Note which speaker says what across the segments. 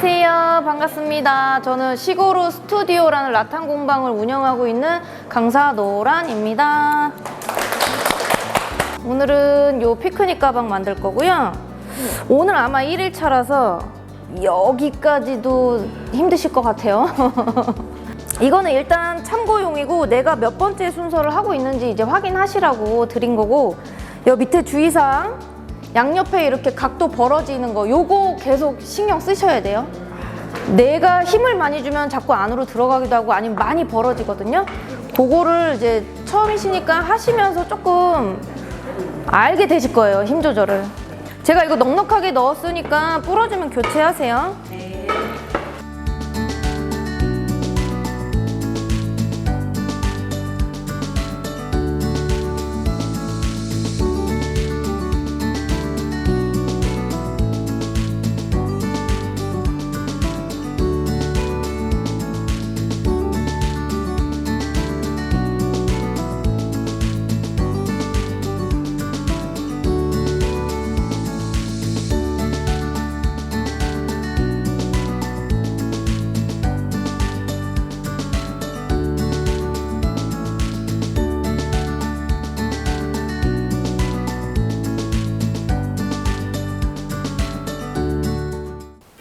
Speaker 1: 반갑습니다. 저는 시고루 스튜디오라는 라탄 공방을 운영하고 있는 강사 노란입니다. 오늘은 요 피크닉 가방 만들 거고요. 오늘 아마 1일차라서 여기까지도 힘드실 것 같아요. 이거는 일단 참고용이고 내가 몇 번째 순서를 하고 있는지 이제 확인하시라고 드린 거고 여 밑에 주의사항 양옆에 이렇게 각도 벌어지는 거 요거 계속 신경 쓰셔야 돼요. 내가 힘을 많이 주면 자꾸 안으로 들어가기도 하고 아니면 많이 벌어지거든요. 그거를 이제 처음이시니까 하시면서 조금 알게 되실 거예요, 힘 조절을. 제가 이거 넉넉하게 넣었으니까 부러지면 교체하세요.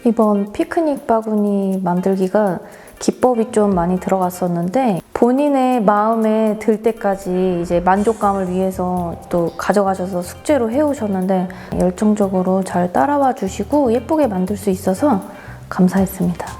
Speaker 1: 이번 피크닉 바구니 만들기가 기법이 좀 많이 들어갔었는데 본인의 마음에 들 때까지 이제 만족감을 위해서 또 가져가셔서 숙제로 해오셨는데 열정적으로 잘 따라와 주시고 예쁘게 만들 수 있어서 감사했습니다.